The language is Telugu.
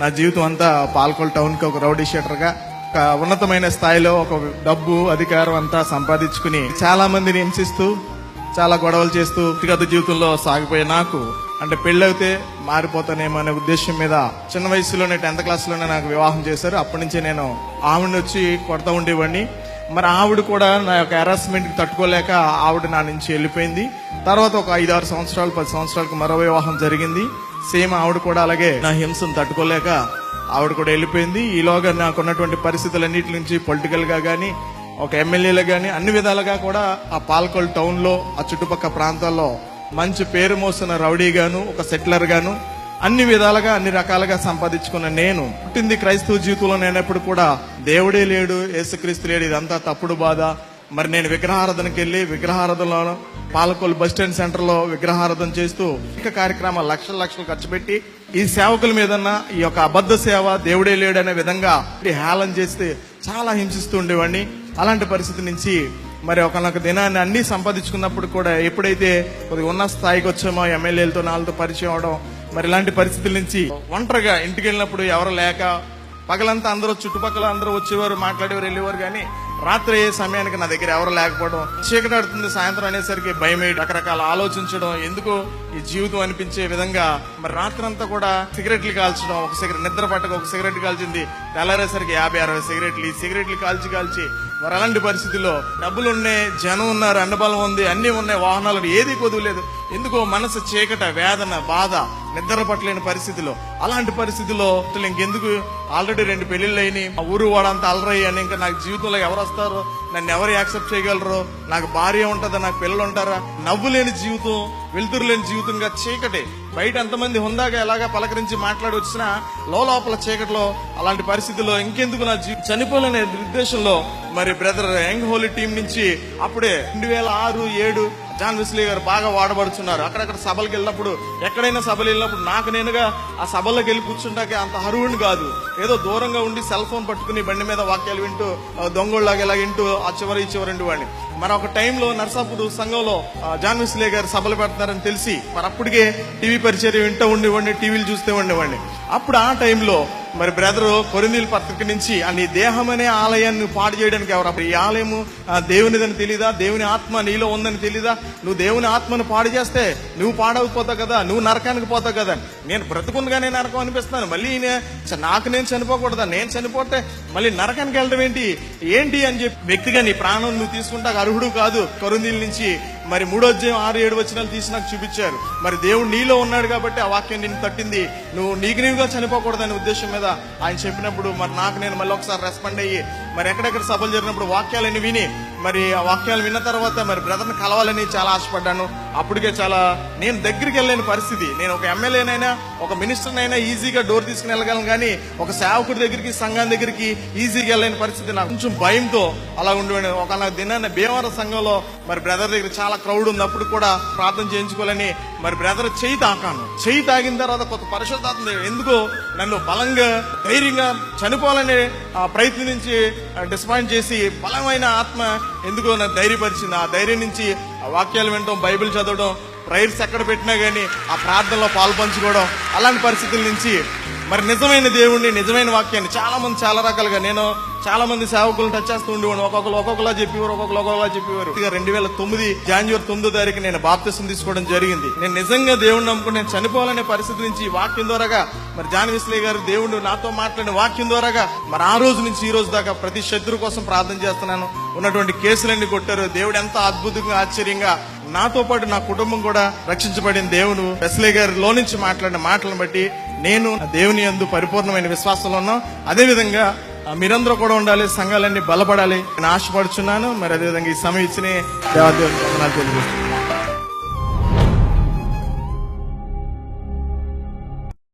నా జీవితం అంతా పాల్కొల్ టౌన్కి ఒక రౌడీ షీటర్గా ఒక ఉన్నతమైన స్థాయిలో ఒక డబ్బు అధికారం అంతా సంపాదించుకుని చాలా మందిని హింసిస్తూ చాలా గొడవలు చేస్తూ వ్యక్తిగత జీవితంలో సాగిపోయే నాకు అంటే పెళ్ళైతే మారిపోతానేమో అనే ఉద్దేశం మీద చిన్న వయసులోనే టెన్త్ క్లాస్లోనే నాకు వివాహం చేశారు. అప్పటి నుంచి నేను ఆవిడని వచ్చి కొడతా ఉండేవాడిని. మరి ఆవిడ కూడా నా యొక్క హెరాస్మెంట్కి తట్టుకోలేక ఆవిడ నా నుంచి వెళ్ళిపోయింది. తర్వాత ఒక ఐదు ఆరు సంవత్సరాలు పది సంవత్సరాలకు మరో వివాహం జరిగింది. సేమ్ ఆవిడ కూడా అలాగే నా హింసను తట్టుకోలేక ఆవిడ కూడా వెళ్ళిపోయింది. ఈలోగా నాకున్నటువంటి పరిస్థితులన్నిటి నుంచి పొలిటికల్గా గానీ ఒక ఎమ్మెల్యేలు గానీ అన్ని విధాలుగా కూడా ఆ పాల్కొల్ టౌన్లో ఆ చుట్టుపక్కల ప్రాంతాల్లో మంచి పేరు మోసిన రౌడీ గాను ఒక సెటిలర్ గాను అన్ని విధాలుగా అన్ని రకాలుగా సంపాదించుకున్న నేను పుట్టింది క్రైస్తవ జీవితంలో నేనప్పుడు కూడా దేవుడే లేడు యేసుక్రీస్తు లేడు ఇదంతా తప్పుడు బాధ. మరి నేను విగ్రహారాధనకి వెళ్ళి విగ్రహారాధనలో పాలకొల్లు బస్ స్టాండ్ సెంటర్లో విగ్రహారాధన చేస్తూ ఇక కార్యక్రమాలు లక్షల లక్షలు ఖర్చు పెట్టి ఈ సేవకుల మీదన్న ఈ యొక్క అబద్ధ సేవ దేవుడే లేడు అనే విధంగా హేళన చేస్తే చాలా హింసిస్తూ ఉండేవాడిని. అలాంటి పరిస్థితి నుంచి మరి ఒకనొక దినాన్ని అన్ని సంపాదించుకున్నప్పుడు కూడా ఎప్పుడైతే కొద్దిగా ఉన్న స్థాయికి వచ్చామో ఎమ్మెల్యేలతో నాళ్ళతో పరిచయం అవడం మరి ఇలాంటి పరిస్థితుల నుంచి ఒంటరిగా ఇంటికి వెళ్ళినప్పుడు ఎవరు లేక పగలంతా అందరూ చుట్టుపక్కల అందరూ వచ్చేవారు మాట్లాడేవారు వెళ్ళేవారు కానీ రాత్రి అయ్యే సమయానికి నా దగ్గర ఎవరు లేకపోవడం చీకటి ఆడుతుంది సాయంత్రం అనేసరికి భయం రకరకాల ఆలోచించడం ఎందుకు ఈ జీవితం అనిపించే విధంగా మరి రాత్రి అంతా కూడా సిగరెట్లు కాల్చడం ఒక సిగరెట్ నిద్ర పట్టక ఒక సిగరెట్ కాల్చింది తెల్లారేసరికి యాభై అరవై సిగరెట్లు ఈ సిగరెట్లు కాల్చి కాల్చి మరి అలాంటి పరిస్థితుల్లో డబ్బులు ఉన్నాయి జనం ఉన్నారు అండబలం ఉంది అన్ని ఉన్నాయి వాహనాలు ఏది కొదువులేదు ఎందుకో మనసు చీకట వేదన బాధ నిద్ర పట్టలేని పరిస్థితిలో. అలాంటి పరిస్థితిలో అసలు ఇంకెందుకు? ఆల్రెడీ రెండు పెళ్ళిళ్ళు అయినాయి మా ఊరు వాడంతా అలరయ్యి అని ఇంకా నాకు జీవితంలో ఎవరు వస్తారో? నన్ను ఎవరు యాక్సెప్ట్ చేయగలరు? నాకు భార్య ఉంటుందా? నాకు పిల్లలు ఉంటారా? నవ్వు లేని జీవితం వెలుతురు లేని జీవితంగా చీకటే. బయట ఎంతమంది హుందాగా ఎలాగా పలకరించి మాట్లాడి వచ్చినా లోపల చీకటిలో అలాంటి పరిస్థితుల్లో ఇంకెందుకు నా జీవితం చనిపోలేని నిర్దేశంలో మరి బ్రదర్ యంగ్ హోలీ టీం నుంచి అప్పుడే రెండు వేల ఆరు ఏడు జాన్ విస్లీ గారు బాగా వాడబడుతున్నారు అక్కడక్కడ సభలకు వెళ్ళినప్పుడు ఎక్కడైనా సభలు వెళ్ళినప్పుడు నాకు నేనుగా ఆ సభల్లోకి వెళ్ళి కూర్చుంటాకే అంత హరువుని కాదు. ఏదో దూరంగా ఉండి సెల్ ఫోన్ పట్టుకుని బండి మీద వాక్యాలు వింటూ ఆ, దొంగోళ్ళలాగా ఇలా వింటూ ఆ చివరి చివరండి వాడిని. మరి ఒక టైంలో నర్సాపూర్ సంఘంలో జాన్ విస్లే గారు సభలు పెడుతున్నారని తెలిసి మరి అప్పటికే టీవీ పరిచయం వింటూ ఉండేవాడిని టీవీలు చూస్తే ఉండేవాడిని అప్పుడు ఆ టైంలో మరి బ్రదర్ కొరిందీల పత్రిక నుంచి ఆ నీ దేహం అనే ఆలయాన్ని పాడు చేయడానికి ఎవరు ఈ ఆలయము ఆ, దేవునిదని తెలీదా? దేవుని ఆత్మ నీలో ఉందని తెలీదా? నువ్వు దేవుని ఆత్మను పాడు చేస్తే నువ్వు పాడవకపోతావు కదా నువ్వు నరకానికి పోతావు కదా నేను బ్రతుకుండగానే నరకం అనిపిస్తున్నాను. మళ్ళీ నాకు నేను చనిపోకూడదా? నేను చనిపోతే మళ్ళీ నరకానికి వెళ్ళడం ఏంటి? ఏంటి? అని చెప్పి వ్యక్తిగా నీ ప్రాణం నువ్వు తీసుకుంటా అర్హుడు కాదు కొరిందీల నుంచి. మరి మూడో ఆరు ఏడు వచనాలు తీసి నాకు చూపించారు. మరి దేవుడు నీలో ఉన్నాడు కాబట్టి ఆ వాక్యం నిన్ను తట్టింది. నువ్వు నీకు నీవుగా చనిపోకూడదనే ఉద్దేశం మీద ఆయన చెప్పినప్పుడు మరి నాకు నేను మళ్ళీ ఒకసారి రెస్పాండ్ అయ్యి మరి ఎక్కడెక్కడ సభలు జరిగినప్పుడు వాక్యాలని విని మరి ఆ వాక్యాలు విన్న తర్వాత మరి బ్రదర్ని కలవాలని చాలా ఆశపడ్డాను. అప్పటికే చాలా నేను దగ్గరికి వెళ్ళలేని పరిస్థితి. నేను ఒక ఎమ్మెల్యేనైనా ఒక మినిస్టర్నైనా ఈజీగా డోర్ తీసుకుని వెళ్ళగలను కానీ ఒక సేవకుడి దగ్గరికి సంఘం దగ్గరికి ఈజీగా వెళ్ళలేని పరిస్థితి నాకు. కొంచెం భయంతో అలా ఉండేవాడు ఒక నా దినాన్ని భీమవరం సంఘంలో మరి బ్రదర్ దగ్గర చాలా క్రౌడ్ ఉన్నప్పుడు కూడా ప్రార్థన చేయించుకోవాలని మరి బ్రదర్ చేయి తాకాను. చేయి తాగిన తర్వాత కొత్త పరిశుద్ధాత్మ ఎందుకో నన్ను బలంగా ధైర్యంగా చనిపోవాలని ఆ, ప్రయత్నించి డిసపాయింట్ చేసి బలమైన ఆత్మ ఎందుకో నాకు ధైర్యపరిచింది? ఆ ధైర్యం నుంచి ఆ వాక్యాలు వినడం బైబిల్ చదవడం ప్రైర్స్ ఎక్కడ పెట్టినా కానీ ఆ ప్రార్థనలో పాల్పంచుకోవడం అలాంటి పరిస్థితుల నుంచి మరి నిజమైన దేవుణ్ణి నిజమైన వాక్యాన్ని చాలా మంది చాలా రకాలుగా నేను చాలా మంది సేవకులను టచ్ చేస్తూ ఉండేవాడు ఒక్కొక్కరు ఒక్కొక్కలా చెప్పేవారు ఒక్కొక్కరు ఒక్కొక్కలా చెప్పేవారు. ఇక రెండు వేల తొమ్మిది జనవరి తొమ్మిదో తారీఖు నేను బాప్తిసం తీసుకోవడం జరిగింది. నేను నిజంగా దేవుణ్ణి నమ్ముకుని నేను చనిపోవాలనే పరిస్థితి నుంచి ఈ వాక్యం ద్వారాగా మరి జాన్విస్లే గారు దేవుడు నాతో మాట్లాడిన వాక్యం ద్వారాగా మరి ఆ రోజు నుంచి ఈ రోజు దాకా ప్రతి శత్రు కోసం ప్రార్థన చేస్తున్నాను. ఉన్నటువంటి కేసులన్నీ కొట్టారు. దేవుడు ఎంత అద్భుతంగా ఆశ్చర్యంగా నాతో పాటు నా కుటుంబం కూడా రక్షించబడిన దేవుడు వెస్లే గారి లో నుంచి మాట్లాడిన మాటలను బట్టి నేను దేవుని యందు పరిపూర్ణమైన విశ్వాసంలో ఉన్నాం. అదే విధంగా మీరందరూ కూడా ఉండాలి సంఘాలన్నీ బలపడాలి నేను ఆశపడుచున్నాను. మరి అదేవిధంగా ఈ సమయం ఇచ్చిన దేవాదేవుని తెలియజేస్తున్నాను.